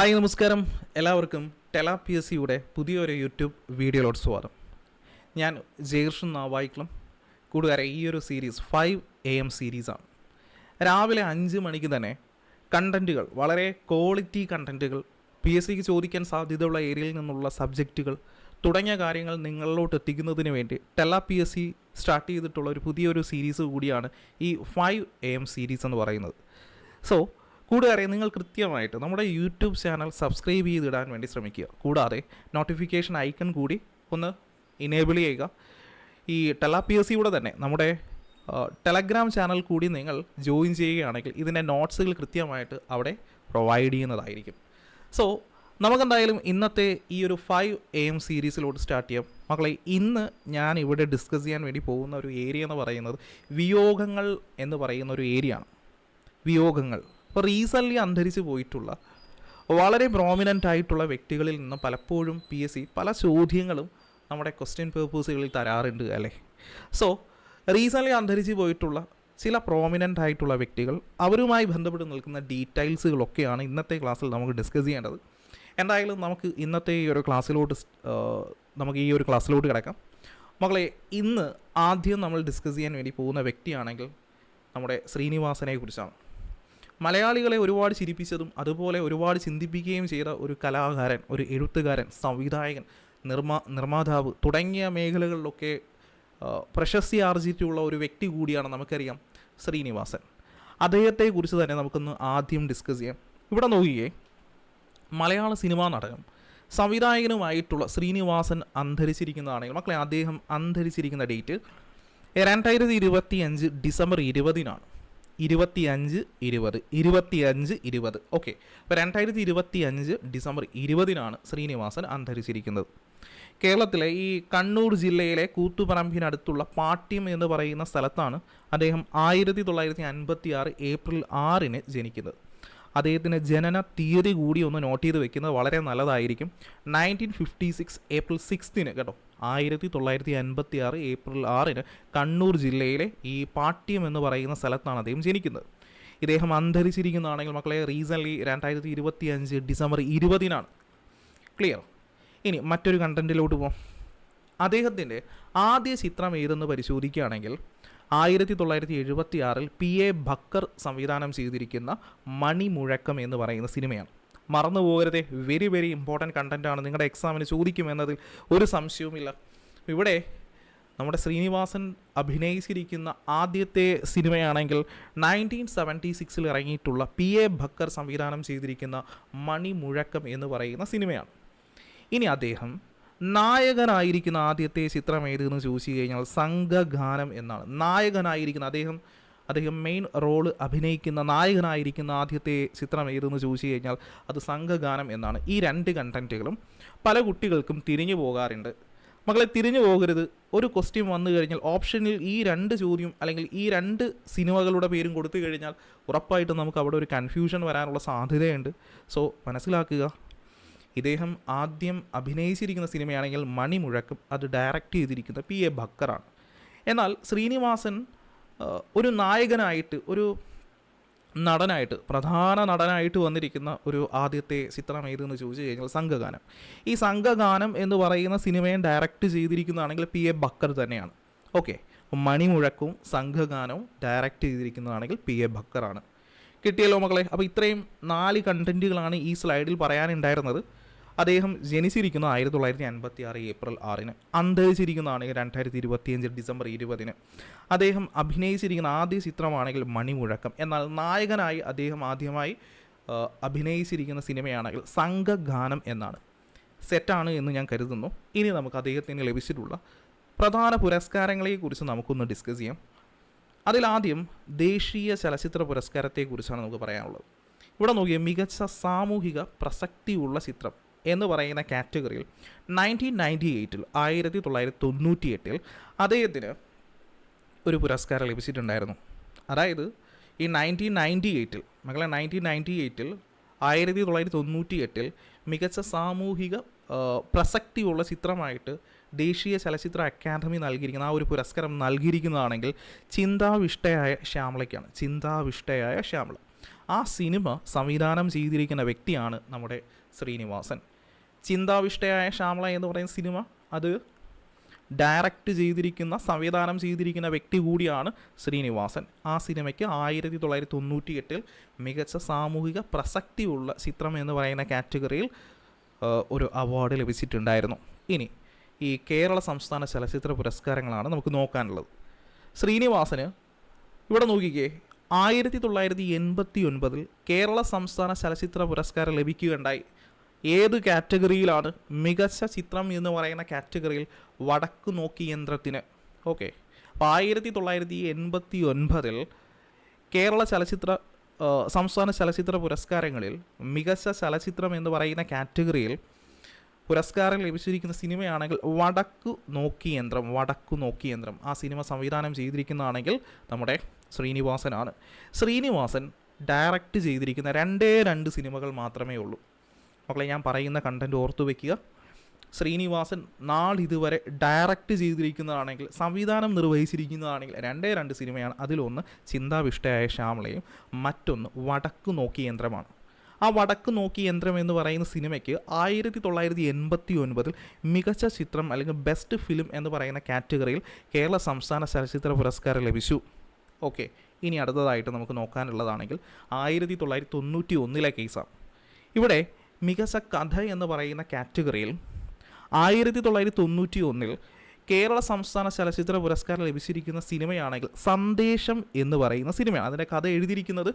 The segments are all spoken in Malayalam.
ഹായ് നമസ്കാരം. എല്ലാവർക്കും ടെല പി എസ് സിയുടെ പുതിയൊരു യൂട്യൂബ് വീഡിയോയിലോട്ട് സ്വാഗതം. ഞാൻ ജയകൃഷ്ണൻ നാവായിക്കളും. കൂട്ടുകാരെ ഈ ഒരു സീരീസ് ഫൈവ് എ എം സീരീസാണ് രാവിലെ അഞ്ച് മണിക്ക് തന്നെ കണ്ടന്റുകൾ വളരെ ക്വാളിറ്റി കണ്ടന്റുകൾ പി എസ് സിക്ക് ചോദിക്കാൻ സാധ്യതയുള്ള ഏരിയയിൽ നിന്നുള്ള സബ്ജക്റ്റുകൾ തുടങ്ങിയ കാര്യങ്ങൾ നിങ്ങളിലോട്ട് എത്തിക്കുന്നതിന് വേണ്ടി tele P S C start ചെയ്തിട്ടുള്ള ഒരു പുതിയൊരു സീരീസ് കൂടിയാണ് ഈ ഫൈവ് എ എം സീരീസ് എന്ന് പറയുന്നത്. സോ കൂട്ടുകാരെ നിങ്ങൾ കൃത്യമായിട്ട് നമ്മുടെ യൂട്യൂബ് ചാനൽ സബ്സ്ക്രൈബ് ചെയ്തിടാൻ വേണ്ടി ശ്രമിക്കുക. കൂടാതെ നോട്ടിഫിക്കേഷൻ ഐക്കൺ കൂടി ഒന്ന് ഇനേബിൾ ചെയ്യുക. ഈ ടെലാപിയസിയുടെ തന്നെ നമ്മുടെ ടെലഗ്രാം ചാനൽ കൂടി നിങ്ങൾ ജോയിൻ ചെയ്യുകയാണെങ്കിൽ ഇതിന്റെ നോട്ട്സുകൾ കൃത്യമായിട്ട് അവിടെ പ്രൊവൈഡ് ചെയ്യുന്നതായിരിക്കും. സോ നമുക്കെന്തായാലും ഇന്നത്തെ ഈ ഒരു ഫൈവ് എ എം സീരീസിലോട്ട് സ്റ്റാർട്ട് ചെയ്യാം. മക്കളെ ഇന്ന് ഞാൻ ഇവിടെ ഡിസ്കസ് ചെയ്യാൻ വേണ്ടി പോകുന്ന ഒരു ഏരിയ എന്ന് പറയുന്നത് വിയോഗങ്ങൾ എന്ന് പറയുന്ന ഒരു ഏരിയ ആണ്. വിയോഗങ്ങൾ. ഇപ്പോൾ റീസെന്റ്ലി അന്തരിച്ച് പോയിട്ടുള്ള വളരെ പ്രോമിനന്റ് ആയിട്ടുള്ള വ്യക്തികളിൽ നിന്ന് പലപ്പോഴും പി എസ് സി പല ചോദ്യങ്ങളും നമ്മുടെ ക്വസ്റ്റ്യൻ പേപ്പേഴ്സുകളിൽ തരാറുണ്ട് അല്ലേ? സോ റീസെന്റ്ലി അന്തരിച്ച് പോയിട്ടുള്ള ചില പ്രോമിനന്റ് ആയിട്ടുള്ള വ്യക്തികൾ അവരുമായി ബന്ധപ്പെട്ട് നിൽക്കുന്ന ഡീറ്റെയിൽസുകളൊക്കെയാണ് ഇന്നത്തെ ക്ലാസ്സിൽ നമുക്ക് ഡിസ്കസ് ചെയ്യേണ്ടത്. എന്തായാലും നമുക്ക് ഇന്നത്തെ ഈ ഒരു ക്ലാസ്സിലോട്ട് നമുക്ക് ഈ ഒരു ക്ലാസ്സിലോട്ട് കിടക്കാം. മകളെ ഇന്ന് ആദ്യം നമ്മൾ ഡിസ്കസ് ചെയ്യാൻ വേണ്ടി പോകുന്ന വ്യക്തിയാണെങ്കിൽ നമ്മുടെ ശ്രീനിവാസനെ കുറിച്ചാണ്. മലയാളികളെ ഒരുപാട് ചിരിപ്പിച്ചതും അതുപോലെ ഒരുപാട് ചിന്തിപ്പിക്കുകയും ചെയ്ത ഒരു കലാകാരൻ ഒരു എഴുത്തുകാരൻ സംവിധായകൻ നിർമ്മാ നിർമ്മാതാവ് തുടങ്ങിയ മേഖലകളിലൊക്കെ പ്രശസ്തി ആർജിച്ചിട്ടുള്ള ഒരു വ്യക്തി കൂടിയാണ് നമുക്കറിയാം ശ്രീനിവാസൻ. അദ്ദേഹത്തെക്കുറിച്ച് തന്നെ നമുക്കൊന്ന് ആദ്യം ഡിസ്കസ് ചെയ്യാം. ഇവിടെ നോക്കിയേ മലയാള സിനിമാ നാടകം സംവിധായകനുമായിട്ടുള്ള ശ്രീനിവാസൻ അന്തരിച്ചിരിക്കുന്നതാണെങ്കിൽ മക്കളെ അദ്ദേഹം അന്തരിച്ചിരിക്കുന്ന ഡേറ്റ് രണ്ടായിരത്തി ഇരുപത്തി അഞ്ച് ഡിസംബർ ഇരുപതിനാണ്. ഇരുപത്തിയഞ്ച് ഇരുപത് ഇരുപത്തിയഞ്ച് ഇരുപത്. ഓക്കെ അപ്പോൾ രണ്ടായിരത്തി ഇരുപത്തി അഞ്ച് ഡിസംബർ ഇരുപതിനാണ് ശ്രീനിവാസൻ അന്തരിച്ചിരിക്കുന്നത്. കേരളത്തിലെ ഈ കണ്ണൂർ ജില്ലയിലെ കൂത്തുപറമ്പിനടുത്തുള്ള പാട്യം എന്ന് പറയുന്ന സ്ഥലത്താണ് അദ്ദേഹം ആയിരത്തി തൊള്ളായിരത്തി അൻപത്തി ആറ് ഏപ്രിൽ ആറിന് ജനിക്കുന്നത്. അദ്ദേഹത്തിന് ജനന തീയതി കൂടി ഒന്ന് നോട്ട് ചെയ്ത് വെക്കുന്നത് വളരെ നല്ലതായിരിക്കും. നയന്റീൻ ഫിഫ്റ്റി സിക്സ് ഏപ്രിൽ സിക്സ്തിന് കേട്ടോ. ആയിരത്തി തൊള്ളായിരത്തി അൻപത്തി ആറ് ഏപ്രിൽ ആറിന് കണ്ണൂർ ജില്ലയിലെ ഈ പാട്യം എന്ന് പറയുന്ന സ്ഥലത്താണ് അദ്ദേഹം ജനിക്കുന്നത്. ഇദ്ദേഹം അന്തരിച്ചിരിക്കുന്നതാണെങ്കിൽ മക്കളെ റീസൺലി രണ്ടായിരത്തി ഇരുപത്തി അഞ്ച് ഡിസംബർ ഇരുപതിനാണ്. ക്ലിയർ ഇനി മറ്റൊരു കണ്ടന്റിലോട്ട് പോകാം അദ്ദേഹത്തിന്റെ ആദ്യ ചിത്രം ഏതെന്ന് പരിശോധിക്കുകയാണെങ്കിൽ ആയിരത്തി തൊള്ളായിരത്തി എഴുപത്തി ആറിൽ പി എ ഭക്കർ സംവിധാനം ചെയ്തിരിക്കുന്ന മണിമുഴക്കം എന്ന് പറയുന്ന സിനിമയാണ്. മറന്നു പോകരുതേ. വെരി വെരി ഇമ്പോർട്ടന്റ് കണ്ടന്റാണ് നിങ്ങളുടെ എക്സാമിന് ചോദിക്കുമെന്നതിൽ ഒരു സംശയവുമില്ല. ഇവിടെ നമ്മുടെ ശ്രീനിവാസൻ അഭിനയിച്ചിരിക്കുന്ന ആദ്യത്തെ സിനിമയാണെങ്കിൽ നയന്റീൻ സെവന്റി സിക്സിൽ ഇറങ്ങിയിട്ടുള്ള പി എ ഭക്കർ സംവിധാനം ചെയ്തിരിക്കുന്ന മണിമുഴക്കം എന്ന് പറയുന്ന സിനിമയാണ്. ഇനി അദ്ദേഹം നായകനായിരിക്കുന്ന ആദ്യത്തെ ചിത്രം ഏതെന്ന് ചോദിച്ചു കഴിഞ്ഞാൽ സംഘഗാനം എന്നാണ്. നായകനായിരിക്കുന്ന അദ്ദേഹം അദ്ദേഹം മെയിൻ റോൾ അഭിനയിക്കുന്ന നായകനായിരിക്കുന്ന ആദ്യത്തെ ചിത്രം ഏതെന്ന് ചോദിച്ചു കഴിഞ്ഞാൽ അത് സംഘഗാനം എന്നാണ്. ഈ രണ്ട് കണ്ടന്റുകളും പല കുട്ടികൾക്കും തിരിഞ്ഞു പോകാറുണ്ട്. മക്കളെ തിരിഞ്ഞു പോകരുത്. ഒരു ക്വസ്റ്റ്യൻ വന്നു കഴിഞ്ഞാൽ ഓപ്ഷനിൽ ഈ രണ്ട് ചോദ്യം അല്ലെങ്കിൽ ഈ രണ്ട് സിനിമകളുടെ പേരും കൊടുത്തു കഴിഞ്ഞാൽ ഉറപ്പായിട്ടും നമുക്ക് അവിടെ ഒരു കൺഫ്യൂഷൻ വരാനുള്ള സാധ്യതയുണ്ട്. സോ മനസ്സിലാക്കുക. ഇദ്ദേഹം ആദ്യം അഭിനയിച്ചിരിക്കുന്ന സിനിമയാണെങ്കിൽ മണിമുഴക്കം അത് ഡയറക്റ്റ് ചെയ്തിരിക്കുന്ന പി എ ഭക്കറാണ്. എന്നാൽ ശ്രീനിവാസൻ ഒരു നായകനായിട്ട് ഒരു നടനായിട്ട് പ്രധാന നടനായിട്ട് വന്നിരിക്കുന്ന ഒരു ആദ്യത്തെ ചിത്രം ഏതെന്ന് ചോദിച്ചു കഴിഞ്ഞാൽ സംഘഗാനം. ഈ സംഘഗാനം എന്ന് പറയുന്ന സിനിമയെ ഡയറക്റ്റ് ചെയ്തിരിക്കുന്നതാണെങ്കിൽ പി എ ബക്കർ തന്നെയാണ്. ഓക്കെ മണിമുഴക്കും സംഘഗാനവും ഡയറക്റ്റ് ചെയ്തിരിക്കുന്നതാണെങ്കിൽ പി എ ബക്കറാണ്. കിട്ടിയല്ലോ മക്കളെ? അപ്പോൾ ഇത്രയും നാല് കണ്ടന്റുകളാണ് ഈ സ്ലൈഡിൽ പറയാനുണ്ടായിരുന്നത്. അദ്ദേഹം ജനിച്ചിരിക്കുന്ന ആയിരത്തി തൊള്ളായിരത്തി അൻപത്തി ആറ് ഏപ്രിൽ ആറിന്. അന്തരിച്ചിരിക്കുന്നതാണെങ്കിൽ രണ്ടായിരത്തി ഇരുപത്തിയഞ്ച് ഡിസംബർ ഇരുപതിന്. അദ്ദേഹം അഭിനയിച്ചിരിക്കുന്ന ആദ്യ ചിത്രമാണെങ്കിൽ മണിമുഴക്കം. എന്നാൽ നായകനായി അദ്ദേഹം ആദ്യമായി അഭിനയിച്ചിരിക്കുന്ന സിനിമയാണെങ്കിൽ സംഘഗാനം എന്നാണ്. സെറ്റാണ് എന്ന് ഞാൻ കരുതുന്നു. ഇനി നമുക്ക് അദ്ദേഹത്തിന് ലഭിച്ചിട്ടുള്ള പ്രധാന പുരസ്കാരങ്ങളെക്കുറിച്ച് നമുക്കൊന്ന് ഡിസ്കസ് ചെയ്യാം. അതിലാദ്യം ദേശീയ ചലച്ചിത്ര പുരസ്കാരത്തെക്കുറിച്ചാണ് നമുക്ക് പറയാനുള്ളത്. ഇവിടെ നോക്കിയാൽ മികച്ച സാമൂഹിക പ്രസക്തിയുള്ള ചിത്രം. എന്ന് പറയുന്ന കാറ്റഗറിയിൽ നയന്റീൻ നയന്റി എയ്റ്റിൽ ആയിരത്തി തൊള്ളായിരത്തി തൊണ്ണൂറ്റി എട്ടിൽ അദ്ദേഹത്തിന് ഒരു പുരസ്കാരം ലഭിച്ചിട്ടുണ്ടായിരുന്നു. അതായത് ഈ നയന്റീൻ നയന്റി എയ്റ്റിൽ മകളെ നയന്റീൻ നയന്റി എയ്റ്റിൽ ആയിരത്തി തൊള്ളായിരത്തി തൊണ്ണൂറ്റി എട്ടിൽ മികച്ച സാമൂഹിക പ്രസക്തിയുള്ള ചിത്രമായിട്ട് ദേശീയ ചലച്ചിത്ര അക്കാദമി നൽകിയിരിക്കുന്ന ആ ഒരു പുരസ്കാരം നൽകിയിരിക്കുന്നതാണെങ്കിൽ ചിന്താവിഷ്ടയായ ശ്യാമളയ്ക്കാണ്. ചിന്താവിഷ്ടയായ ശ്യാമള. ആ സിനിമ സംവിധാനം ചെയ്തിരിക്കുന്ന വ്യക്തിയാണ് നമ്മുടെ ശ്രീനിവാസൻ. ചിന്താവിഷ്ടയായ ശ്യാമള എന്ന് പറയുന്ന സിനിമ അത് ഡയറക്റ്റ് ചെയ്തിരിക്കുന്ന സംവിധാനം ചെയ്തിരിക്കുന്ന വ്യക്തി കൂടിയാണ് ശ്രീനിവാസൻ. ആ സിനിമയ്ക്ക് ആയിരത്തി തൊള്ളായിരത്തി തൊണ്ണൂറ്റി എട്ടിൽ മികച്ച സാമൂഹിക പ്രസക്തിയുള്ള ചിത്രം എന്ന് പറയുന്ന കാറ്റഗറിയിൽ ഒരു അവാർഡ് ലഭിച്ചിട്ടുണ്ടായിരുന്നു. ഇനി ഈ കേരള സംസ്ഥാന ചലച്ചിത്ര പുരസ്കാരങ്ങളാണ് നമുക്ക് നോക്കാനുള്ളത്. ശ്രീനിവാസന് ഇവിടെ നോക്കിക്കേ ആയിരത്തി തൊള്ളായിരത്തി എൺപത്തി ഒൻപതിൽ കേരള സംസ്ഥാന ചലച്ചിത്ര പുരസ്കാരം ലഭിക്കുകയുണ്ടായി. ഏത് കാറ്റഗറിയിലാണ് മികച്ച ചിത്രം എന്ന് പറയുന്ന കാറ്റഗറിയിൽ വടക്ക് നോക്കി യന്ത്രത്തിന്? ഓക്കെ. അപ്പോൾ ആയിരത്തി തൊള്ളായിരത്തി എൺപത്തി ഒൻപതിൽ കേരള ചലച്ചിത്ര സംസ്ഥാന ചലച്ചിത്ര പുരസ്കാരങ്ങളിൽ മികച്ച ചലച്ചിത്രം എന്ന് പറയുന്ന കാറ്റഗറിയിൽ പുരസ്കാരം ലഭിച്ചിരിക്കുന്ന സിനിമയാണെങ്കിൽ വടക്കു നോക്കി യന്ത്രം വടക്കു നോക്കി യന്ത്രം. ആ സിനിമ സംവിധാനം ചെയ്തിരിക്കുന്നതാണെങ്കിൽ നമ്മുടെ ശ്രീനിവാസനാണ്. ശ്രീനിവാസൻ ഡയറക്റ്റ് ചെയ്തിരിക്കുന്ന രണ്ടേ രണ്ട് സിനിമകൾ മാത്രമേ ഉള്ളൂ. മക്കളെ ഞാൻ പറയുന്ന കണ്ടന്റ് ഓർത്തു വെക്കുക. ശ്രീനിവാസൻ നാളിതുവരെ ഡയറക്റ്റ് ചെയ്തിരിക്കുന്നതാണെങ്കിൽ സംവിധാനം നിർവഹിച്ചിരിക്കുന്നതാണെങ്കിൽ രണ്ടേ രണ്ട് സിനിമയാണ്. അതിലൊന്ന് ചിന്താവിഷ്ടയായ ശ്യാമളയും മറ്റൊന്ന് വടക്ക് നോക്കി യന്ത്രമാണ്. ആ വടക്ക് നോക്കി യന്ത്രം എന്ന് പറയുന്ന സിനിമയ്ക്ക് ആയിരത്തി തൊള്ളായിരത്തി എൺപത്തി ഒൻപതിൽ മികച്ച ചിത്രം അല്ലെങ്കിൽ ബെസ്റ്റ് ഫിലിം എന്ന് പറയുന്ന കാറ്റഗറിയിൽ കേരള സംസ്ഥാന ചലച്ചിത്ര പുരസ്കാരം ലഭിച്ചു. ഓക്കെ ഇനി അടുത്തതായിട്ട് നമുക്ക് നോക്കാനുള്ളതാണെങ്കിൽ ആയിരത്തി തൊള്ളായിരത്തി തൊണ്ണൂറ്റി ഒന്നിലെ കേസാണ്. ഇവിടെ മികച്ച കഥ എന്ന് പറയുന്ന കാറ്റഗറിയിൽ ആയിരത്തി തൊള്ളായിരത്തി തൊണ്ണൂറ്റി ഒന്നിൽ കേരള സംസ്ഥാന ചലച്ചിത്ര പുരസ്കാരം ലഭിച്ചിരിക്കുന്ന സിനിമയാണെങ്കിൽ സന്ദേശം എന്ന് പറയുന്ന സിനിമയാണ്. അതിന്റെ കഥ എഴുതിയിരിക്കുന്നത്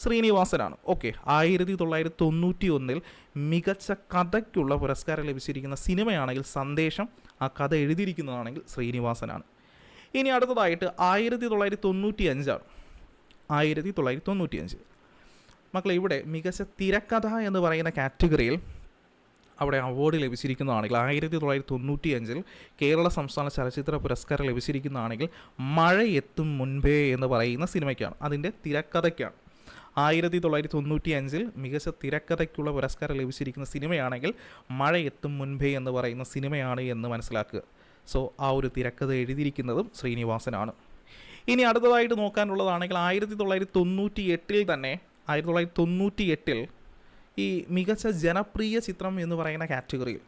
ശ്രീനിവാസനാണ്. ഓക്കെ ആയിരത്തി തൊള്ളായിരത്തി തൊണ്ണൂറ്റി ഒന്നിൽ മികച്ച കഥയ്ക്കുള്ള പുരസ്കാരം ലഭിച്ചിരിക്കുന്ന സിനിമയാണെങ്കിൽ സന്ദേശം ആ കഥ എഴുതിയിരിക്കുന്നതാണെങ്കിൽ ശ്രീനിവാസനാണ്. ഇനി അടുത്തതായിട്ട് ആയിരത്തി തൊള്ളായിരത്തി തൊണ്ണൂറ്റി അഞ്ചാണ് ആയിരത്തി തൊള്ളായിരത്തി തൊണ്ണൂറ്റി അഞ്ച് മക്കളെ ഇവിടെ മികച്ച തിരക്കഥ എന്ന് പറയുന്ന കാറ്റഗറിയിൽ അവിടെ അവാർഡ് ലഭിച്ചിരിക്കുന്നതാണെങ്കിൽ ആയിരത്തി തൊള്ളായിരത്തി തൊണ്ണൂറ്റി അഞ്ചിൽ കേരള സംസ്ഥാന ചലച്ചിത്ര പുരസ്കാരം ലഭിച്ചിരിക്കുന്നതാണെങ്കിൽ മഴ എത്തും മുൻപേ എന്ന് പറയുന്ന സിനിമയ്ക്കാണ്. അതിന്റെ തിരക്കഥയ്ക്കാണ്. ആയിരത്തി തൊള്ളായിരത്തി തൊണ്ണൂറ്റി അഞ്ചിൽ മികച്ച തിരക്കഥയ്ക്കുള്ള പുരസ്കാരം ലഭിച്ചിരിക്കുന്ന സിനിമയാണെങ്കിൽ മഴ എത്തും മുൻപേ എന്ന് പറയുന്ന സിനിമയാണ് എന്ന് മനസ്സിലാക്കുക. സോ ആ ഒരു തിരക്കഥ എഴുതിയിരിക്കുന്നതും ശ്രീനിവാസനാണ്. ഇനി അടുത്തതായിട്ട് നോക്കാനുള്ളതാണെങ്കിൽ ആയിരത്തി തൊള്ളായിരത്തി തൊണ്ണൂറ്റി എട്ടിൽ തന്നെ ആയിരത്തി തൊള്ളായിരത്തി തൊണ്ണൂറ്റി എട്ടിൽ ഈ മികച്ച ജനപ്രിയ ചിത്രം എന്ന് പറയുന്ന കാറ്റഗറിയിൽ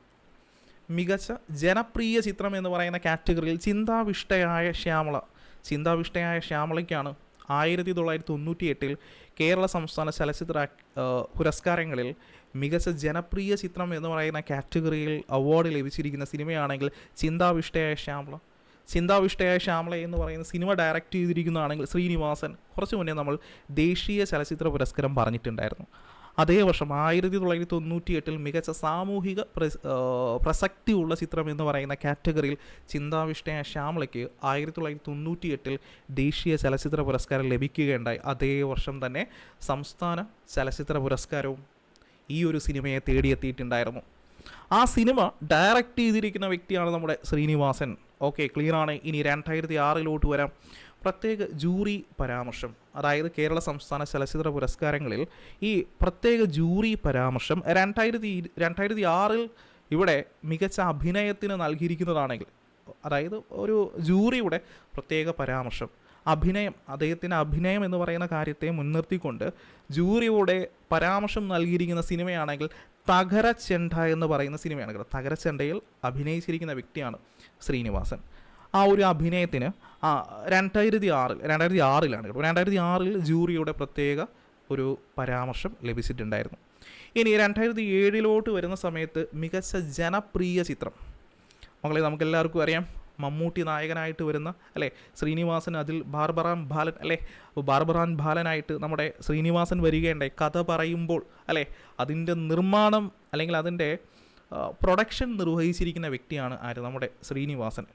മികച്ച ജനപ്രിയ ചിത്രം എന്ന് പറയുന്ന കാറ്റഗറിയിൽ ചിന്താവിഷ്ടയായ ശ്യാമള ചിന്താവിഷ്ടയായ ശ്യാമളയ്ക്കാണ് ആയിരത്തി തൊള്ളായിരത്തി തൊണ്ണൂറ്റി എട്ടിൽ കേരള സംസ്ഥാന ചലച്ചിത്ര പുരസ്കാരങ്ങളിൽ മികച്ച ജനപ്രിയ ചിത്രം എന്ന് പറയുന്ന കാറ്റഗറിയിൽ അവാർഡ് ലഭിച്ചിരിക്കുന്ന സിനിമയാണെങ്കിൽ ചിന്താവിഷ്ടയായ ശ്യാമള. ചിന്താവിഷ്ടയായ ശ്യാമള എന്ന് പറയുന്ന സിനിമ ഡയറക്റ്റ് ചെയ്തിരിക്കുന്നതാണെങ്കിൽ ശ്രീനിവാസൻ കുറച്ച് മുന്നേ നമ്മൾ ദേശീയ ചലച്ചിത്ര പുരസ്കാരം പറഞ്ഞിട്ടുണ്ടായിരുന്നു. അതേ വർഷം ആയിരത്തി തൊള്ളായിരത്തി തൊണ്ണൂറ്റി എട്ടിൽ മികച്ച സാമൂഹിക പ്രസക്തിയുള്ള ചിത്രം എന്ന് പറയുന്ന കാറ്റഗറിയിൽ ചിന്താവിഷ്ടയായ ശ്യാമളയ്ക്ക് ആയിരത്തി തൊള്ളായിരത്തി തൊണ്ണൂറ്റി എട്ടിൽ ദേശീയ ചലച്ചിത്ര പുരസ്കാരം ലഭിക്കുകയുണ്ടായി. അതേ വർഷം തന്നെ സംസ്ഥാന ചലച്ചിത്ര പുരസ്കാരവും ഈ ഒരു സിനിമയെ തേടിയെത്തിയിട്ടുണ്ടായിരുന്നു. ആ സിനിമ ഡയറക്റ്റ് ചെയ്തിരിക്കുന്ന വ്യക്തിയാണ് നമ്മുടെ ശ്രീനിവാസൻ. ഓക്കെ ക്ലിയർ ആണ് ഇനി രണ്ടായിരത്തി ആറിലോട്ട് വരാം. പ്രത്യേക ജൂറി പരാമർശം അതായത് കേരള സംസ്ഥാന ചലച്ചിത്ര പുരസ്കാരങ്ങളിൽ ഈ പ്രത്യേക ജൂറി പരാമർശം രണ്ടായിരത്തി രണ്ടായിരത്തി ആറിൽ ഇവിടെ മികച്ച അഭിനയത്തിന് നൽകിയിരിക്കുന്നതാണെങ്കിൽ അതായത് ഒരു ജൂറിയുടെ പ്രത്യേക പരാമർശം. അഭിനയം അദ്ദേഹത്തിന്റെ അഭിനയം എന്ന് പറയുന്ന കാര്യത്തെ മുൻനിർത്തിക്കൊണ്ട് ജൂറിയുടെ പരാമർശം നൽകിയിരിക്കുന്ന സിനിമയാണെങ്കിൽ തകര ചെണ്ട എന്ന് പറയുന്ന സിനിമയാണ് കേട്ടോ. തകര ചെണ്ടയിൽ അഭിനയിച്ചിരിക്കുന്ന വ്യക്തിയാണ് ശ്രീനിവാസൻ. ആ ഒരു അഭിനയത്തിന് രണ്ടായിരത്തി ആറിൽ രണ്ടായിരത്തി ആറിലാണ് കേട്ടോ. രണ്ടായിരത്തി ആറിൽ ജൂറിയുടെ പ്രത്യേക ഒരു പരാമർശം ലഭിച്ചിട്ടുണ്ടായിരുന്നു. ഇനി രണ്ടായിരത്തി ഏഴിലോട്ട് വരുന്ന സമയത്ത് മികച്ച ജനപ്രിയ ചിത്രം. മകളെ നമുക്കെല്ലാവർക്കും അറിയാം. മമ്മൂട്ടി നായകനായിട്ട് വരുന്ന അല്ലേ? ശ്രീനിവാസൻ അതിൽ ബാർബറാൻ ബാലൻ അല്ലേ? ബാർബറാൻ ബാലനായിട്ട് നമ്മുടെ ശ്രീനിവാസൻ വരികയുണ്ടായി. കഥ പറയുമ്പോൾ അല്ലേ? അതിന്റെ നിർമ്മാണം അല്ലെങ്കിൽ അതിന്റെ പ്രൊഡക്ഷൻ നിർവഹിച്ചിരിക്കുന്ന വ്യക്തിയാണ് ആര്? നമ്മുടെ ശ്രീനിവാസൻ.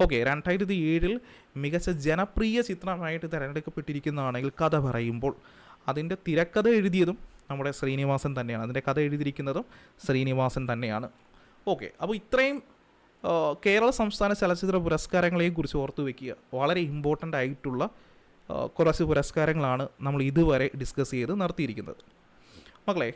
ഓക്കെ രണ്ടായിരത്തി ഏഴിൽ മികച്ച ജനപ്രിയ ചിത്രമായിട്ട് തിരഞ്ഞെടുക്കപ്പെട്ടിരിക്കുന്നതാണെങ്കിൽ കഥ പറയുമ്പോൾ അതിന്റെ തിരക്കഥ എഴുതിയതും നമ്മുടെ ശ്രീനിവാസൻ തന്നെയാണ്. അതിന്റെ കഥ എഴുതിയിരിക്കുന്നതും ശ്രീനിവാസൻ തന്നെയാണ്. ഓക്കെ അപ്പോൾ ഇത്രയും കേരള സംസ്ഥാന ചലച്ചിത്ര പുരസ്കാരങ്ങളെയും കുറിച്ച് ഓർത്തു വെക്കുക. വളരെ ഇമ്പോർട്ടന്റ് ആയിട്ടുള്ള കുറച്ച് പുരസ്കാരങ്ങളാണ് നമ്മൾ ഇതുവരെ ഡിസ്കസ് ചെയ്ത് നടത്തിയിരിക്കുന്നത് മക്കളെ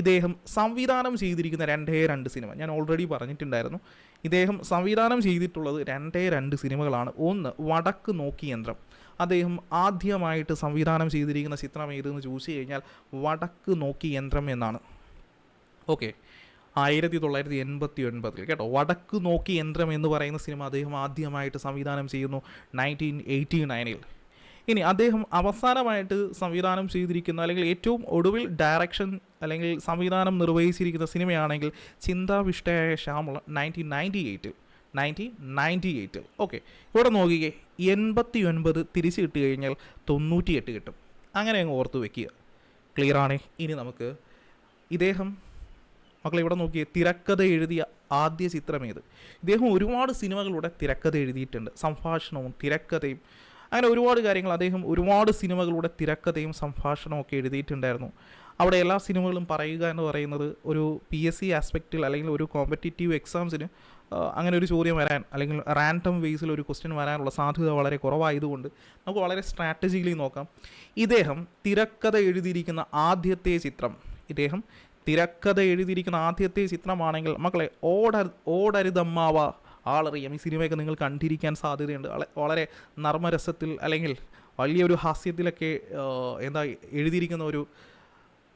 ഇദ്ദേഹം സംവിധാനം ചെയ്തിരിക്കുന്ന രണ്ടേ രണ്ട് സിനിമ ഞാൻ ഓൾറെഡി പറഞ്ഞിട്ടുണ്ടായിരുന്നു. ഇദ്ദേഹം സംവിധാനം ചെയ്തിട്ടുള്ളത് രണ്ടേ രണ്ട് സിനിമകളാണ്. ഒന്ന് വടക്ക് നോക്കി യന്ത്രം. അദ്ദേഹം ആദ്യമായിട്ട് സംവിധാനം ചെയ്തിരിക്കുന്ന ചിത്രം ഏതെന്ന് ചോദിച്ചു കഴിഞ്ഞാൽ വടക്ക് നോക്കി യന്ത്രം എന്നാണ്. ഓക്കെ ആയിരത്തി തൊള്ളായിരത്തി എൺപത്തി ഒൻപതിൽ കേട്ടോ വടക്ക് നോക്കി യന്ത്രം എന്ന് പറയുന്ന സിനിമ അദ്ദേഹം ആദ്യമായിട്ട് സംവിധാനം ചെയ്യുന്നു നയന്റീൻ എയ്റ്റി നയനിൽ. ഇനി അദ്ദേഹം അവസാനമായിട്ട് സംവിധാനം ചെയ്തിരിക്കുന്ന അല്ലെങ്കിൽ ഏറ്റവും ഒടുവിൽ ഡയറക്ഷൻ അല്ലെങ്കിൽ സംവിധാനം നിർവഹിച്ചിരിക്കുന്ന സിനിമയാണെങ്കിൽ ചിന്താവിഷ്ടയായ ശ്യാമള നയന്റീൻ നയന്റി എയ്റ്റിൽ നയന്റീൻ നയന്റി എയ്റ്റിൽ ഓക്കെ ഇവിടെ നോക്കിക്കേ എൺപത്തി ഒൻപത് തിരിച്ചു കിട്ടി കഴിഞ്ഞാൽ തൊണ്ണൂറ്റിയെട്ട് കിട്ടും. അങ്ങനെ അങ്ങ് ഓർത്ത് വെക്കുക. ക്ലിയറാണേ ഇനി നമുക്ക് ഇദ്ദേഹം മക്കളെ ഇവിടെ നോക്കിയേ തിരക്കഥ എഴുതിയ ആദ്യ ചിത്രം ഏത് ഇദ്ദേഹം ഒരുപാട് സിനിമകളുടെ തിരക്കഥ എഴുതിയിട്ടുണ്ട്. സംഭാഷണവും തിരക്കഥയും അങ്ങനെ ഒരുപാട് കാര്യങ്ങൾ അദ്ദേഹം ഒരുപാട് സിനിമകളുടെ തിരക്കഥയും സംഭാഷണവും ഒക്കെ എഴുതിയിട്ടുണ്ടായിരുന്നു. അവിടെ എല്ലാ സിനിമകളും പറയുക എന്ന് പറയുന്നത് ഒരു പി എസ് സി ആസ്പെക്റ്റിൽ അല്ലെങ്കിൽ ഒരു കോമ്പറ്റേറ്റീവ് എക്സാംസിന് അങ്ങനെ ഒരു ചോദ്യം വരാൻ അല്ലെങ്കിൽ റാൻഡം ബേസിൽ ഒരു ക്വസ്റ്റ്യൻ വരാനുള്ള സാധ്യത വളരെ കുറവായതുകൊണ്ട് നമുക്ക് വളരെ സ്ട്രാറ്റജിക്കലി നോക്കാം. ഇദ്ദേഹം തിരക്കഥ എഴുതിയിരിക്കുന്ന ആദ്യത്തെ ചിത്രം ഇദ്ദേഹം തിരക്കഥ എഴുതിയിരിക്കുന്ന ആദ്യത്തെ ചിത്രമാണെങ്കിൽ മക്കളെ ഓട ഓടരുതമ്മാവ. ആളറിയാം. ഈ സിനിമയൊക്കെ നിങ്ങൾ കണ്ടിരിക്കാൻ സാധ്യതയുണ്ട്. വളരെ നർമ്മരസത്തിൽ അല്ലെങ്കിൽ വലിയൊരു ഹാസ്യത്തിലൊക്കെ എന്താ എഴുതിയിരിക്കുന്ന ഒരു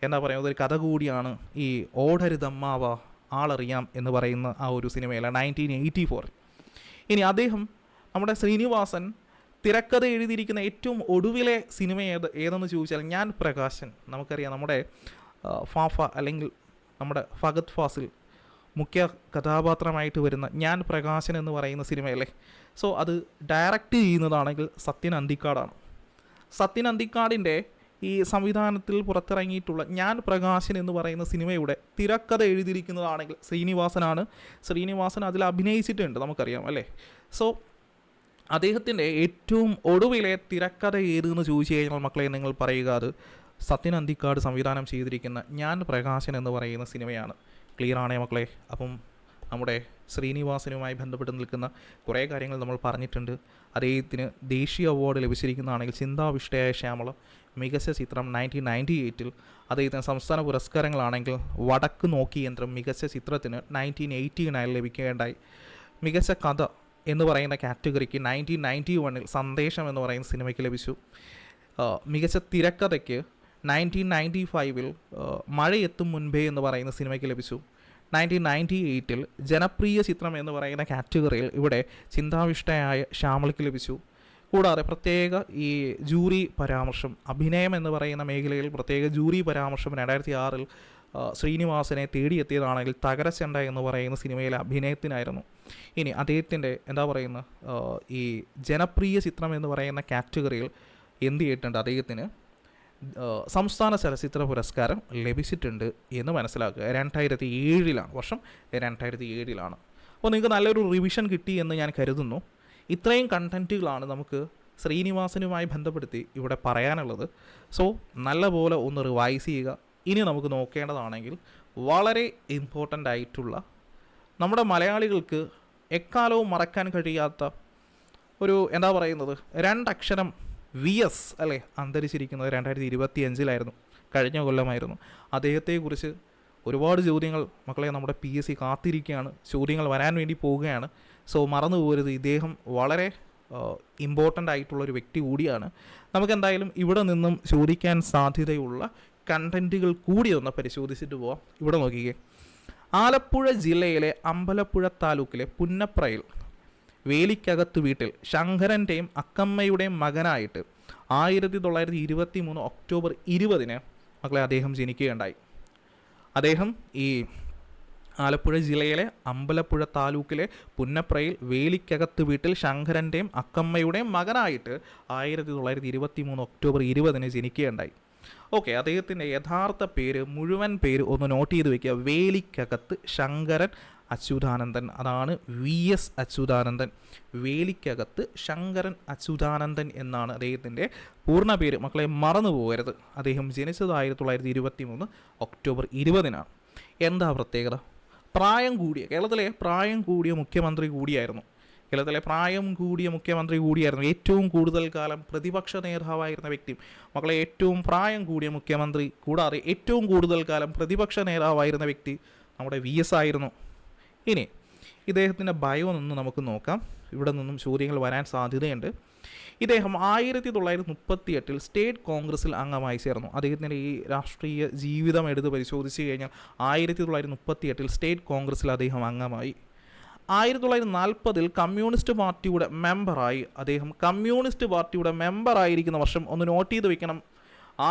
എന്താ പറയുക ഒരു കഥ കൂടിയാണ് ഈ ഓടരുതമ്മാവ ആളറിയാം എന്ന് പറയുന്ന ആ ഒരു സിനിമയിലെ നയന്റീൻ എയ്റ്റി ഫോർ. ഇനി അദ്ദേഹം നമ്മുടെ ശ്രീനിവാസൻ തിരക്കഥ എഴുതിയിരിക്കുന്ന ഏറ്റവും ഒടുവിലെ സിനിമ ഏത് ഏതെന്ന് ചോദിച്ചാൽ ഞാൻ പ്രകാശൻ. നമുക്കറിയാം നമ്മുടെ ഫാഫ അല്ലെങ്കിൽ നമ്മുടെ ഫഗത് ഫാസിൽ മുഖ്യ കഥാപാത്രമായിട്ട് വരുന്ന ഞാൻ പ്രകാശൻ എന്ന് പറയുന്ന സിനിമയല്ലേ? സോ അത് ഡയറക്റ്റ് ചെയ്യുന്നതാണെങ്കിൽ സത്യൻ അന്തിക്കാടാണ്. സത്യൻ അന്തിക്കാടിന്റെ ഈ സംവിധാനത്തിൽ പുറത്തിറങ്ങിയിട്ടുള്ള ഞാൻ പ്രകാശൻ എന്ന് പറയുന്ന സിനിമയുടെ തിരക്കഥ എഴുതിയിരിക്കുന്നതാണെങ്കിൽ ശ്രീനിവാസനാണ്. ശ്രീനിവാസൻ അതിൽ അഭിനയിച്ചിട്ടുണ്ട് നമുക്കറിയാം അല്ലേ? സോ അദ്ദേഹത്തിന്റെ ഏറ്റവും ഒടുവിലെ തിരക്കഥ ഏതെന്ന് ചോദിച്ചു കഴിഞ്ഞാൽ മക്കളെ നിങ്ങൾ പറയുക അത് സത്യൻ അന്തിക്കാട് സംവിധാനം ചെയ്തിരിക്കുന്ന ഞാൻ പ്രകാശൻ എന്ന് പറയുന്ന സിനിമയാണ്. ക്ലിയർ ആണേ മക്കളെ? അപ്പം നമ്മുടെ ശ്രീനിവാസനുമായി ബന്ധപ്പെട്ട് നിൽക്കുന്ന കുറേ കാര്യങ്ങൾ നമ്മൾ പറഞ്ഞിട്ടുണ്ട്. അദ്ദേഹത്തിന് ദേശീയ അവാർഡ് ലഭിച്ചിരിക്കുന്നതാണെങ്കിൽ ചിന്താവിഷ്ടയായ ശ്യാമള. മികച്ച ചിത്രം നയന്റീൻ നയന്റി എയ്റ്റിൽ അദ്ദേഹത്തിന് സംസ്ഥാന പുരസ്കാരങ്ങളാണെങ്കിൽ വടക്ക് നോക്കി യന്ത്രം മികച്ച ചിത്രത്തിന് നയന്റീൻ എയ്റ്റി നയൻ ലഭിക്കുകയുണ്ടായി. മികച്ച കഥ എന്ന് പറയുന്ന കാറ്റഗറിക്ക് നയന്റീൻ നയന്റി വണ്ണിൽ സന്ദേശം എന്ന് പറയുന്ന സിനിമയ്ക്ക് ലഭിച്ചു. മികച്ച തിരക്കഥയ്ക്ക് നയന്റീൻ നയന്റി ഫൈവിൽ മഴയെത്തും മുൻപേ എന്ന് പറയുന്ന സിനിമയ്ക്ക് ലഭിച്ചു. നയന്റീൻ നയന്റി എയ്റ്റിൽ ജനപ്രിയ ചിത്രം എന്ന് പറയുന്ന കാറ്റഗറിയിൽ ഇവിടെ ചിന്താവിഷ്ടയായ ശ്യാമളിക്ക് ലഭിച്ചു. കൂടാതെ പ്രത്യേക ഈ ജൂറി പരാമർശം അഭിനയം എന്ന് പറയുന്ന മേഖലയിൽ പ്രത്യേക ജൂറി പരാമർശം രണ്ടായിരത്തി ആറിൽ ശ്രീനിവാസനെ തേടിയെത്തിയതാണെങ്കിൽ തകരച്ചെണ്ട എന്ന് പറയുന്ന സിനിമയിലെ അഭിനയത്തിനായിരുന്നു. ഇനി അദ്ദേഹത്തിന്റെ എന്താ പറയുന്ന ഈ ജനപ്രിയ ചിത്രം എന്ന് പറയുന്ന കാറ്റഗറിയിൽ എന്ത് ചെയ്തിട്ടുണ്ട് അദ്ദേഹത്തിന്? സംസ്ഥാന ചലച്ചിത്ര പുരസ്കാരം ലഭിച്ചിട്ടുണ്ട് എന്ന് മനസ്സിലാക്കുക. രണ്ടായിരത്തി ഏഴിലാണ് വർഷം രണ്ടായിരത്തി ഏഴിലാണ് അപ്പോൾ നിങ്ങൾക്ക് നല്ലൊരു റിവിഷൻ കിട്ടി എന്ന് ഞാൻ കരുതുന്നു. ഇത്രയും കണ്ടന്റുകളാണ് നമുക്ക് ശ്രീനിവാസനുമായി ബന്ധപ്പെടുത്തി ഇവിടെ പറയാനുള്ളത്. സോ നല്ലപോലെ ഒന്ന് റിവൈസ് ചെയ്യുക. ഇനി നമുക്ക് നോക്കേണ്ടതാണെങ്കിൽ വളരെ ഇമ്പോർട്ടന്റ് ആയിട്ടുള്ള നമ്മുടെ മലയാളികൾക്ക് എക്കാലവും മറക്കാൻ കഴിയാത്ത ഒരു എന്താ പറയുന്നത് രണ്ടക്ഷരം വി എസ് അല്ലേ? അന്തരിച്ചിരിക്കുന്നത് രണ്ടായിരത്തി ഇരുപത്തി അഞ്ചിലായിരുന്നു കഴിഞ്ഞ കൊല്ലമായിരുന്നു. അദ്ദേഹത്തെക്കുറിച്ച് ഒരുപാട് ചോദ്യങ്ങൾ മക്കളെ നമ്മുടെ പി എസ് സി കാത്തിരിക്കുകയാണ്. ചോദ്യങ്ങൾ വരാൻ വേണ്ടി പോവുകയാണ്. സോ മറന്നു പോകരുത്. ഇദ്ദേഹം വളരെ ഇമ്പോർട്ടന്റ് ആയിട്ടുള്ളൊരു വ്യക്തി കൂടിയാണ്. നമുക്കെന്തായാലും ഇവിടെ നിന്നും ചോദിക്കാൻ സാധ്യതയുള്ള കണ്ടന്റുകൾ കൂടി ഒന്ന് പരിശോധിച്ചിട്ട് പോവാം. ഇവിടെ നോക്കിക്കേ. ആലപ്പുഴ ജില്ലയിലെ അമ്പലപ്പുഴ താലൂക്കിലെ പുന്നപ്രയിൽ വേലിക്കകത്ത് വീട്ടിൽ ശങ്കരന്റെയും അക്കമ്മയുടെയും മകനായിട്ട് ആയിരത്തി തൊള്ളായിരത്തി ഇരുപത്തി മൂന്ന് ഒക്ടോബർ ഇരുപതിന് മക്കളെ അദ്ദേഹം ജനിക്കുകയുണ്ടായി. അദ്ദേഹം ഈ ആലപ്പുഴ ജില്ലയിലെ അമ്പലപ്പുഴ താലൂക്കിലെ പുന്നപ്രയിൽ വേലിക്കകത്ത് വീട്ടിൽ ശങ്കരന്റെയും അക്കമ്മയുടെയും മകനായിട്ട് ആയിരത്തി തൊള്ളായിരത്തി ഇരുപത്തി മൂന്ന് ഒക്ടോബർ ഇരുപതിന് ജനിക്കുകയുണ്ടായി. ഓക്കെ അദ്ദേഹത്തിന്റെ യഥാർത്ഥ പേര് മുഴുവൻ പേര് ഒന്ന് നോട്ട് ചെയ്ത് വെക്കുക. വേലിക്കകത്ത് ശങ്കരൻ അച്യുതാനന്ദൻ. അതാണ് വി എസ് അച്യുതാനന്ദൻ. വേലിക്കകത്ത് ശങ്കരൻ അച്യുതാനന്ദൻ എന്നാണ് അദ്ദേഹത്തിന്റെ പൂർണ പേര്. മക്കളെ മറന്നു പോകരുത്. അദ്ദേഹം ജനിച്ചത് ആയിരത്തി തൊള്ളായിരത്തി ഇരുപത്തി മൂന്ന് ഒക്ടോബർ ഇരുപതിനാണ്. എന്താ പ്രത്യേകത? പ്രായം കൂടിയ കേരളത്തിലെ പ്രായം കൂടിയ മുഖ്യമന്ത്രി കൂടിയായിരുന്നു. കേരളത്തിലെ പ്രായം കൂടിയ മുഖ്യമന്ത്രി കൂടിയായിരുന്നു. ഏറ്റവും കൂടുതൽ കാലം പ്രതിപക്ഷ നേതാവായിരുന്ന വ്യക്തി. മക്കളെ ഏറ്റവും പ്രായം കൂടിയ മുഖ്യമന്ത്രി കൂടാതെ ഏറ്റവും കൂടുതൽ കാലം പ്രതിപക്ഷ നേതാവായിരുന്ന വ്യക്തി നമ്മുടെ വി എസ് ആയിരുന്നു. ഇനി ഇദ്ദേഹത്തിന്റെ ബയോ നിന്ന് നമുക്ക് നോക്കാം. ഇവിടെ നിന്നും ചോദ്യങ്ങൾ വരാൻ സാധ്യതയുണ്ട്. ഇദ്ദേഹം ആയിരത്തി തൊള്ളായിരത്തി മുപ്പത്തി എട്ടിൽ സ്റ്റേറ്റ് കോൺഗ്രസിൽ അംഗമായി ചേർന്നു. അദ്ദേഹത്തിന്റെ ഈ രാഷ്ട്രീയ ജീവിതം എടുത്ത് പരിശോധിച്ച് കഴിഞ്ഞാൽ ആയിരത്തി തൊള്ളായിരത്തി മുപ്പത്തി എട്ടിൽ സ്റ്റേറ്റ് കോൺഗ്രസിൽ അദ്ദേഹം അംഗമായി ആയിരത്തി തൊള്ളായിരത്തി നാൽപ്പതിൽ കമ്മ്യൂണിസ്റ്റ് പാർട്ടിയുടെ മെമ്പറായി അദ്ദേഹം കമ്മ്യൂണിസ്റ്റ് പാർട്ടിയുടെ മെമ്പറായിരിക്കുന്ന വർഷം ഒന്ന് നോട്ട് ചെയ്ത് വെക്കണം.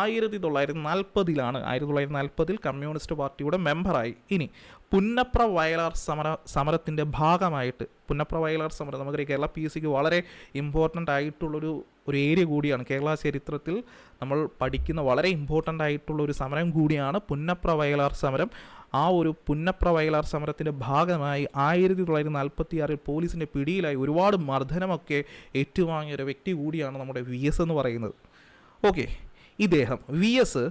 ആയിരത്തി തൊള്ളായിരത്തി നാൽപ്പതിലാണ് ആയിരത്തി തൊള്ളായിരത്തി നാൽപ്പതിൽ കമ്മ്യൂണിസ്റ്റ് പാർട്ടിയുടെ മെമ്പറായി. ഇനി പുന്നപ്ര വയലാർ സമര സമരത്തിന്റെ ഭാഗമായിട്ട് പുന്നപ്ര വയലാർ സമരം നമുക്കറിയാം കേരള പി സിക്ക് വളരെ ഇമ്പോർട്ടന്റ് ആയിട്ടുള്ളൊരു ഒരു ഏരിയ കൂടിയാണ്. കേരള ചരിത്രത്തിൽ നമ്മൾ പഠിക്കുന്ന വളരെ ഇമ്പോർട്ടന്റ് ആയിട്ടുള്ള ഒരു സമരം കൂടിയാണ് പുന്നപ്ര വയലാർ സമരം. ആ ഒരു പുന്നപ്ര വയലാർ സമരത്തിന്റെ ഭാഗമായി ആയിരത്തി തൊള്ളായിരത്തി നാൽപ്പത്തി ആറിൽ പോലീസിന്റെ പിടിയിലായി ഒരുപാട് മർദ്ദനമൊക്കെ ഏറ്റുവാങ്ങിയ ഒരു വ്യക്തി കൂടിയാണ് നമ്മുടെ വി എസ് എന്ന് പറയുന്നത്. ഓക്കെ ഇദ്ദേഹം. വി എസ്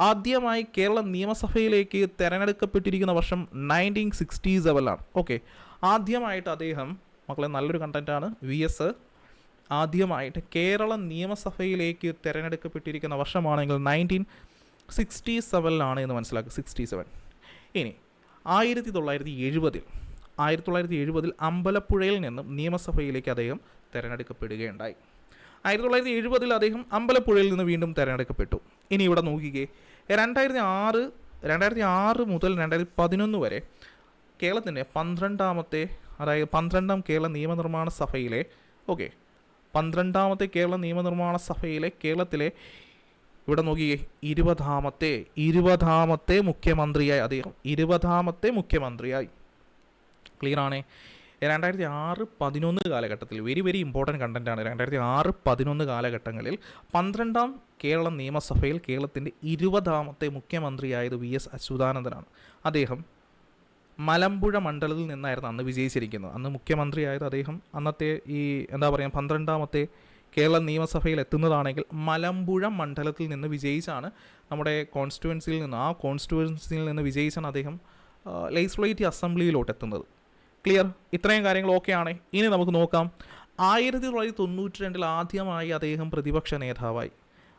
ആദ്യമായി കേരള നിയമസഭയിലേക്ക് തിരഞ്ഞെടുക്കപ്പെട്ടിരിക്കുന്ന വർഷം നയന്റീൻ സിക്സ്റ്റി സെവനിലാണ് ഓക്കെ ആദ്യമായിട്ട് അദ്ദേഹം മക്കളെ നല്ലൊരു കണ്ടന്റാണ് വി എസ് ആദ്യമായിട്ട് കേരള നിയമസഭയിലേക്ക് തിരഞ്ഞെടുക്കപ്പെട്ടിരിക്കുന്ന വർഷമാണെങ്കിൽ നയന്റീൻ സിക്സ്റ്റി സെവനിലാണ് എന്ന് മനസ്സിലാക്കുക. സിക്സ്റ്റി സെവൻ ഇനി ആയിരത്തി തൊള്ളായിരത്തി എഴുപതിൽ ആയിരത്തി തൊള്ളായിരത്തി എഴുപതിൽ അമ്പലപ്പുഴയിൽ നിന്നും നിയമസഭയിലേക്ക് അദ്ദേഹം തിരഞ്ഞെടുക്കപ്പെടുകയുണ്ടായി. ആയിരത്തി തൊള്ളായിരത്തി എഴുപതിൽ അദ്ദേഹം അമ്പലപ്പുഴയിൽ നിന്ന് വീണ്ടും തിരഞ്ഞെടുക്കപ്പെട്ടു. ഇനി ഇവിടെ നോക്കിക്കേ രണ്ടായിരത്തി ആറ് രണ്ടായിരത്തി ആറ് മുതൽ രണ്ടായിരത്തി പതിനൊന്ന് വരെ കേരളത്തിന്റെ പന്ത്രണ്ടാമത്തെ അതായത് പന്ത്രണ്ടാം കേരള നിയമനിർമ്മാണ സഭയിലെ ഓക്കെ പന്ത്രണ്ടാമത്തെ കേരള നിയമനിർമ്മാണ സഭയിലെ കേരളത്തിലെ ഇവിടെ നോക്കിയേ ഇരുപതാമത്തെ ഇരുപതാമത്തെ മുഖ്യമന്ത്രിയായി അദ്ദേഹം. ഇരുപതാമത്തെ മുഖ്യമന്ത്രിയായി. ക്ലിയർ ആണേ? രണ്ടായിരത്തി ആറ് പതിനൊന്ന് കാലഘട്ടത്തിൽ വെരി വെരി ഇമ്പോർട്ടന്റ് കണ്ടന്റാണ് രണ്ടായിരത്തി ആറ് പതിനൊന്ന് കാലഘട്ടങ്ങളിൽ പന്ത്രണ്ടാം കേരള നിയമസഭയിൽ കേരളത്തിന്റെ ഇരുപതാമത്തെ മുഖ്യമന്ത്രിയായത് വി എസ് അച്യുതാനന്ദനാണ്. അദ്ദേഹം മലമ്പുഴ മണ്ഡലത്തിൽ നിന്നായിരുന്നു അന്ന് വിജയിച്ചിരിക്കുന്നത്. അന്ന് മുഖ്യമന്ത്രിയായത് അദ്ദേഹം. അന്നത്തെ ഈ എന്താ പറയുക പന്ത്രണ്ടാമത്തെ കേരള നിയമസഭയിൽ എത്തുന്നതാണെങ്കിൽ മലമ്പുഴ മണ്ഡലത്തിൽ നിന്ന് വിജയിച്ചാണ് നമ്മുടെ കോൺസ്റ്റുവൻസിയിൽ നിന്ന് ആ കോൺസ്റ്റുവൻസിയിൽ നിന്ന് വിജയിച്ചാണ് അദ്ദേഹം ലെജിസ്ലേറ്റീവ് അസംബ്ലിയിലോട്ട് എത്തുന്നത്. ക്ലിയർ ഇത്രയും കാര്യങ്ങൾ ഓക്കെയാണ് ഇനി നമുക്ക് നോക്കാം. ആയിരത്തി തൊള്ളായിരത്തി തൊണ്ണൂറ്റി രണ്ടിൽ ആദ്യമായി അദ്ദേഹം പ്രതിപക്ഷ നേതാവായി.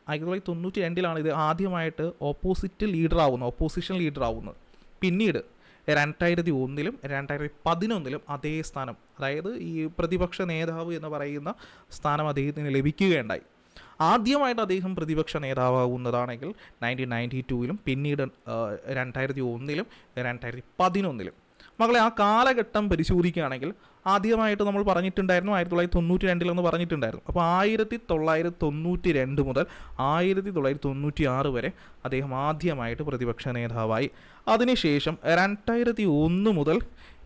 ആയിരത്തി തൊള്ളായിരത്തി തൊണ്ണൂറ്റി രണ്ടിലാണ് ഇത് ആദ്യമായിട്ട് ഓപ്പോസിറ്റ് ലീഡർ ആവുന്നത് ഓപ്പോസിഷൻ ലീഡർ ആവുന്നത്. പിന്നീട് രണ്ടായിരത്തി ഒന്നിലും രണ്ടായിരത്തി പതിനൊന്നിലും അതേ സ്ഥാനം അതായത് ഈ പ്രതിപക്ഷ നേതാവ് എന്ന് പറയുന്ന സ്ഥാനം അദ്ദേഹത്തിന് ലഭിക്കുകയുണ്ടായി. ആദ്യമായിട്ട് അദ്ദേഹം പ്രതിപക്ഷ നേതാവാകുന്നതാണെങ്കിൽ നയന്റീൻ നയന്റി ടൂവിലും പിന്നീട് രണ്ടായിരത്തി ഒന്നിലും രണ്ടായിരത്തി പതിനൊന്നിലും മകളെ ആ കാലഘട്ടം പരിശോധിക്കുകയാണെങ്കിൽ ആദ്യമായിട്ട് നമ്മൾ പറഞ്ഞിട്ടുണ്ടായിരുന്നു ആയിരത്തി തൊള്ളായിരത്തി തൊണ്ണൂറ്റി രണ്ടിലെന്ന് പറഞ്ഞിട്ടുണ്ടായിരുന്നു. അപ്പോൾ ആയിരത്തി തൊള്ളായിരത്തി തൊണ്ണൂറ്റി രണ്ട് മുതൽ ആയിരത്തി തൊള്ളായിരത്തി തൊണ്ണൂറ്റി ആറ് വരെ അദ്ദേഹം ആദ്യമായിട്ട് പ്രതിപക്ഷ നേതാവായി. അതിനുശേഷം രണ്ടായിരത്തി ഒന്ന് മുതൽ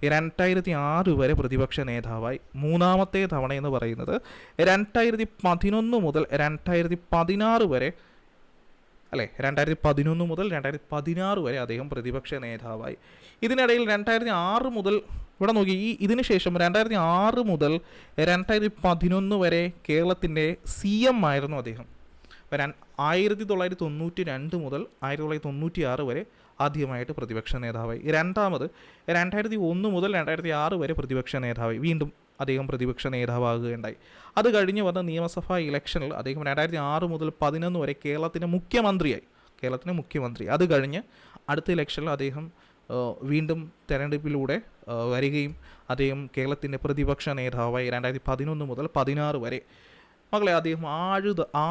രണ്ടായിരത്തി ആറ് വരെ പ്രതിപക്ഷ നേതാവായി. മൂന്നാമത്തെ തവണയെന്ന് പറയുന്നത് രണ്ടായിരത്തി പതിനൊന്ന് മുതൽ രണ്ടായിരത്തി പതിനാറ് വരെ അല്ലേ? രണ്ടായിരത്തി പതിനൊന്ന് മുതൽ രണ്ടായിരത്തി പതിനാറ് വരെ അദ്ദേഹം പ്രതിപക്ഷ നേതാവായി. ഇതിനിടയിൽ രണ്ടായിരത്തി ആറ് മുതൽ ഇവിടെ നോക്കി ഈ ഇതിന് ശേഷം രണ്ടായിരത്തി ആറ് മുതൽ രണ്ടായിരത്തി പതിനൊന്ന് വരെ കേരളത്തിന്റെ സി എം ആയിരുന്നു അദ്ദേഹം. വരാൻ ആയിരത്തി തൊള്ളായിരത്തി തൊണ്ണൂറ്റി രണ്ട് മുതൽ ആയിരത്തി തൊള്ളായിരത്തി തൊണ്ണൂറ്റി ആറ് വരെ ആദ്യമായിട്ട് പ്രതിപക്ഷ നേതാവായി. രണ്ടാമത് രണ്ടായിരത്തി ഒന്ന് മുതൽ രണ്ടായിരത്തി ആറ് വരെ പ്രതിപക്ഷ നേതാവായി. വീണ്ടും അദ്ദേഹം പ്രതിപക്ഷ നേതാവാകുകയുണ്ടായി. അത് കഴിഞ്ഞ് വന്ന നിയമസഭാ ഇലക്ഷനിൽ അദ്ദേഹം രണ്ടായിരത്തി ആറ് മുതൽ പതിനൊന്ന് വരെ കേരളത്തിന്റെ മുഖ്യമന്ത്രിയായി. കേരളത്തിന്റെ മുഖ്യമന്ത്രി. അത് കഴിഞ്ഞ് അടുത്ത ഇലക്ഷനിൽ അദ്ദേഹം വീണ്ടും തെരഞ്ഞെടുപ്പിലൂടെ വരികയും അദ്ദേഹം കേരളത്തിന്റെ പ്രതിപക്ഷ നേതാവായി രണ്ടായിരത്തി പതിനൊന്ന് മുതൽ പതിനാറ് വരെ. മകളെ അദ്ദേഹം ആഴ് ആ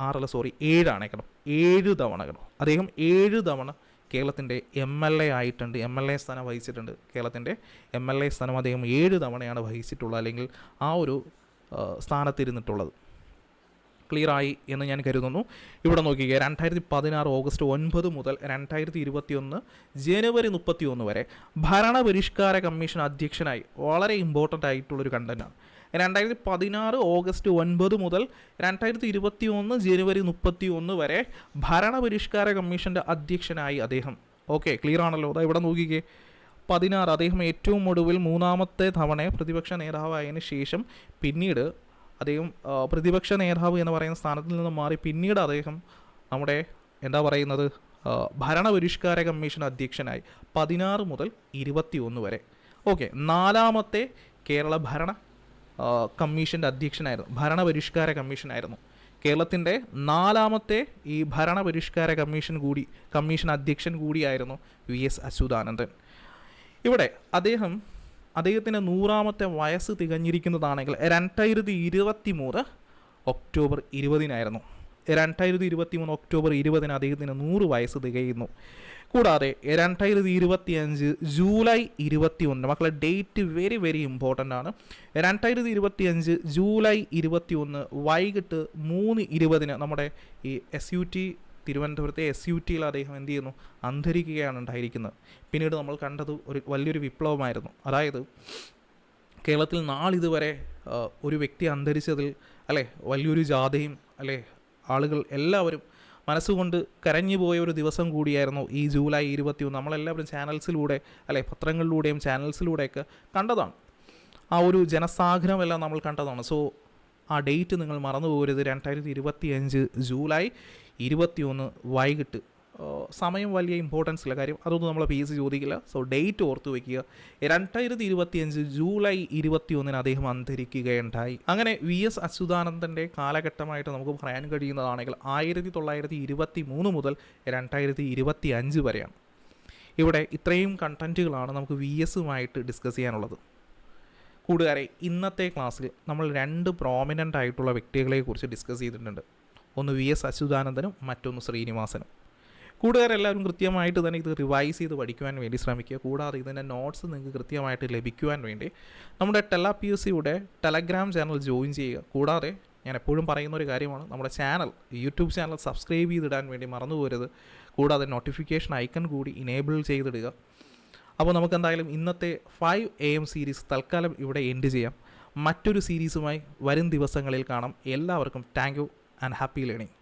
ആറല്ല സോറി ഏഴാണ് കേട്ടോ. ഏഴ് തവണ അദ്ദേഹം ഏഴ് തവണ കേരളത്തിന്റെ എം എൽ എ ആയിട്ടുണ്ട് എം എൽ എ സ്ഥാനം വഹിച്ചിട്ടുണ്ട്. കേരളത്തിന്റെ എം എൽ എ സ്ഥാനം അദ്ദേഹം ഏഴ് തവണയാണ് വഹിച്ചിട്ടുള്ളത് അല്ലെങ്കിൽ ആ ഒരു സ്ഥാനത്തിരുന്നിട്ടുള്ളത്. ക്ലിയറായി എന്ന് ഞാൻ കരുതുന്നു. ഇവിടെ നോക്കിക്കുക രണ്ടായിരത്തി പതിനാറ് ഓഗസ്റ്റ് ഒൻപത് മുതൽ രണ്ടായിരത്തി ഇരുപത്തിയൊന്ന് ജനുവരി മുപ്പത്തി ഒന്ന് വരെ ഭരണപരിഷ്കാര കമ്മീഷൻ അധ്യക്ഷനായി വളരെ ഇമ്പോർട്ടന്റ് ആയിട്ടുള്ളൊരു കണ്ടന്റാണ് രണ്ടായിരത്തി പതിനാറ് ഓഗസ്റ്റ് ഒൻപത് മുതൽ രണ്ടായിരത്തി ഇരുപത്തി ഒന്ന് ജനുവരി മുപ്പത്തി ഒന്ന് വരെ ഭരണപരിഷ്കാര കമ്മീഷന്റെ അധ്യക്ഷനായി അദ്ദേഹം. ഓക്കെ ക്ലിയർ ആണല്ലോ. അതാ ഇവിടെ നോക്കിക്കേ. പതിനാറ് അദ്ദേഹം ഏറ്റവും ഒടുവിൽ മൂന്നാമത്തെ തവണ പ്രതിപക്ഷ നേതാവായതിനു ശേഷം പിന്നീട് അദ്ദേഹം പ്രതിപക്ഷ നേതാവ് എന്ന് പറയുന്ന സ്ഥാനത്തിൽ നിന്ന് മാറി പിന്നീട് അദ്ദേഹം നമ്മുടെ എന്താ പറയുന്നത് ഭരണപരിഷ്കാര കമ്മീഷൻ അധ്യക്ഷനായി പതിനാറ് മുതൽ ഇരുപത്തി ഒന്ന് വരെ. ഓക്കെ നാലാമത്തെ കേരള ഭരണ കമ്മീഷന്റെ അധ്യക്ഷനായിരുന്നു ഭരണപരിഷ്കാര കമ്മീഷനായിരുന്നു. കേരളത്തിന്റെ നാലാമത്തെ ഈ ഭരണപരിഷ്കാര കമ്മീഷൻ കൂടി കമ്മീഷൻ അധ്യക്ഷൻ കൂടിയായിരുന്നു വി എസ് അച്യുതാനന്ദൻ. ഇവിടെ അദ്ദേഹം അദ്ദേഹത്തിന്റെ നൂറാമത്തെ വയസ്സ് തികഞ്ഞിരിക്കുന്നതാണെങ്കിൽ രണ്ടായിരത്തി ഇരുപത്തി മൂന്ന് ഒക്ടോബർ ഇരുപതിനായിരുന്നു. രണ്ടായിരത്തി ഇരുപത്തി മൂന്ന് ഒക്ടോബർ ഇരുപതിന് അദ്ദേഹത്തിന് നൂറ് വയസ്സ് തികയുന്നു. കൂടാതെ രണ്ടായിരത്തി ഇരുപത്തി അഞ്ച് ജൂലൈ ഇരുപത്തി ഒന്ന് മക്കളെ ഡേറ്റ് വെരി വെരി ഇമ്പോർട്ടന്റ് ആണ്. രണ്ടായിരത്തി ഇരുപത്തി അഞ്ച് ജൂലൈ ഇരുപത്തി ഒന്ന് വൈകിട്ട് മൂന്ന് ഇരുപതിന് നമ്മുടെ ഈ എസ് യു ടി തിരുവനന്തപുരത്തെ എസ് യു ടിയിൽ അദ്ദേഹം എന്ത് ചെയ്യുന്നു? അന്തരിക്കുകയാണ് ഉണ്ടായിരിക്കുന്നത്. പിന്നീട് നമ്മൾ കണ്ടത് ഒരു വലിയൊരു വിപ്ലവമായിരുന്നു. അതായത് കേരളത്തിൽ നാളിതുവരെ ഒരു വ്യക്തി അന്തരിച്ചതിൽ അല്ലേ വലിയൊരു ജാഥയും അല്ലേ ആളുകൾ എല്ലാവരും മനസ്സുകൊണ്ട് കരഞ്ഞു പോയ ഒരു ദിവസം കൂടിയായിരുന്നു ഈ ജൂലൈ ഇരുപത്തി ഒന്ന് നമ്മളെല്ലാവരും ചാനൽസിലൂടെ അല്ലെ പത്രങ്ങളിലൂടെയും ചാനൽസിലൂടെയൊക്കെ കണ്ടതാണ്. ആ ഒരു ജനസാഗരമെല്ലാം നമ്മൾ കണ്ടതാണ്. സോ ആ ഡേറ്റ് നിങ്ങൾ മറന്നു പോകരുത് രണ്ടായിരത്തി ഇരുപത്തി അഞ്ച് ജൂലൈ ഇരുപത്തിയൊന്ന് വൈകിട്ട് സമയം വലിയ ഇമ്പോർട്ടൻസ് ഇല്ല. കാര്യം അതൊന്നും നമ്മളെ പി എസ് ചോദിക്കില്ല. സോ ഡേറ്റ് ഓർത്ത് വയ്ക്കുക രണ്ടായിരത്തി ഇരുപത്തി അഞ്ച് ജൂലൈ ഇരുപത്തി ഒന്നിന് അദ്ദേഹം അന്തരിക്കുകയുണ്ടായി. അങ്ങനെ വി എസ് അച്യുതാനന്ദന്റെ കാലഘട്ടമായിട്ട് നമുക്ക് പറയാൻ കഴിയുന്നതാണെങ്കിൽ ആയിരത്തി തൊള്ളായിരത്തി ഇരുപത്തി മൂന്ന് മുതൽ രണ്ടായിരത്തി ഇരുപത്തി അഞ്ച് വരെയാണ്. ഇവിടെ ഇത്രയും കണ്ടന്റുകളാണ് നമുക്ക് വി എസുമായിട്ട് ഡിസ്കസ് ചെയ്യാനുള്ളത്. കൂട്ടുകാരെ ഇന്നത്തെ ക്ലാസ്സിൽ നമ്മൾ രണ്ട് പ്രോമിനന്റ് ആയിട്ടുള്ള വ്യക്തികളെക്കുറിച്ച് ഡിസ്കസ് ചെയ്തിട്ടുണ്ട്. ഒന്ന് വി എസ് അച്യുതാനന്ദനും മറ്റൊന്ന് ശ്രീനിവാസനും. കൂട്ടുകാരെല്ലാവരും കൃത്യമായിട്ട് തന്നെ ഇത് റിവൈസ് ചെയ്ത് പഠിക്കുവാൻ വേണ്ടി ശ്രമിക്കുക. കൂടാതെ ഇതിന്റെ നോട്ട്സ് നിങ്ങൾക്ക് കൃത്യമായിട്ട് ലഭിക്കുവാൻ വേണ്ടി നമ്മുടെ ടെല പി എസ് സിയുടെ ടെലഗ്രാം ചാനൽ ജോയിൻ ചെയ്യുക. കൂടാതെ ഞാൻ എപ്പോഴും പറയുന്ന ഒരു കാര്യമാണ് നമ്മുടെ ചാനൽ യൂട്യൂബ് ചാനൽ സബ്സ്ക്രൈബ് ചെയ്തിടാൻ വേണ്ടി മറന്നു പോരുത്. കൂടാതെ നോട്ടിഫിക്കേഷൻ ഐക്കൺ കൂടി ഇനേബിൾ ചെയ്തിടുക. അപ്പോൾ നമുക്ക് എന്തായാലും ഇന്നത്തെ ഫൈവ് എ എം സീരീസ് തൽക്കാലം ഇവിടെ എൻഡ് ചെയ്യാം. മറ്റൊരു സീരീസുമായി വരും ദിവസങ്ങളിൽ കാണാം. എല്ലാവർക്കും thank you and happy learning